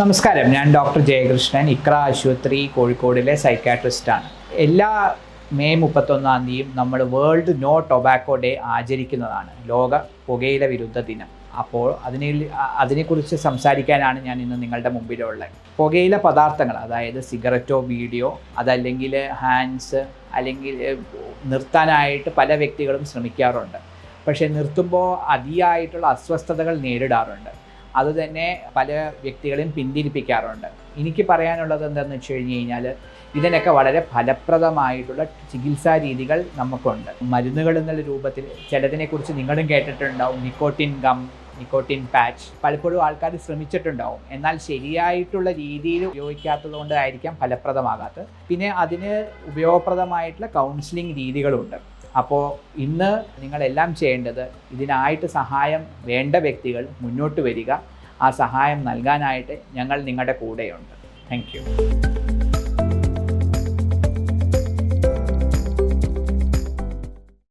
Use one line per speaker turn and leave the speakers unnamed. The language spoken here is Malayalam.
നമസ്കാരം. ഞാൻ ഡോക്ടർ ജയകൃഷ്ണൻ. ഇക്ര ആശുപത്രി കോഴിക്കോടിലെ സൈക്കാട്രിസ്റ്റാണ് എല്ലാ മെയ് മുപ്പത്തൊന്നാം തീയതിയും നമ്മൾ വേൾഡ് നോ ടൊബാക്കോ ഡേ ആചരിക്കുന്നതാണ്. ലോക പുകയില വിരുദ്ധ ദിനം. അപ്പോൾ അതിനെ അതിനെക്കുറിച്ച് സംസാരിക്കാനാണ് ഞാൻ ഇന്ന് നിങ്ങളുടെ മുമ്പിലുള്ളത്. പുകയില പദാർത്ഥങ്ങൾ അതായത് സിഗരറ്റോ വീഡിയോ അതല്ലെങ്കിൽ ഹാൻഡ്സ് അല്ലെങ്കിൽ നിർത്താനായിട്ട് പല വ്യക്തികളും ശ്രമിക്കാറുണ്ട്. പക്ഷേ നിർത്തുമ്പോൾ അതിയായിട്ടുള്ള അസ്വസ്ഥതകൾ നേരിടാറുണ്ട്. അതുതന്നെ പല വ്യക്തികളെയും പിന്തിരിപ്പിക്കാറുണ്ട്. എനിക്ക് പറയാനുള്ളത് എന്താണെന്ന് വെച്ച് കഴിഞ്ഞ് കഴിഞ്ഞാൽ ഇതിനൊക്കെ വളരെ ഫലപ്രദമായിട്ടുള്ള ചികിത്സാ രീതികൾ നമുക്കുണ്ട്. മരുന്നുകൾ എന്നുള്ള രൂപത്തിൽ ചിലതിനെക്കുറിച്ച് നിങ്ങളും കേട്ടിട്ടുണ്ടാവും. നിക്കോട്ടിൻ ഗം നിക്കോട്ടിൻ പാച്ച് പലപ്പോഴും ആൾക്കാർ ശ്രമിച്ചിട്ടുണ്ടാവും. എന്നാൽ ശരിയായിട്ടുള്ള രീതിയിൽ ഉപയോഗിക്കാത്തത് കൊണ്ടായിരിക്കാം ഫലപ്രദമാകാത്തത്. പിന്നെ അതിന് ഉപയോഗപ്രദമായിട്ടുള്ള കൗൺസിലിംഗ് രീതികളുണ്ട്. അപ്പോൾ ഇന്ന് നിങ്ങളെല്ലാം ചെയ്യേണ്ടത് ഇതിനായിട്ട് സഹായം വേണ്ട വ്യക്തികൾ മുന്നോട്ട് വരിക. ആ സഹായം നൽകാനായിട്ട് ഞങ്ങൾ നിങ്ങളുടെ കൂടെയുണ്ട്. Thank you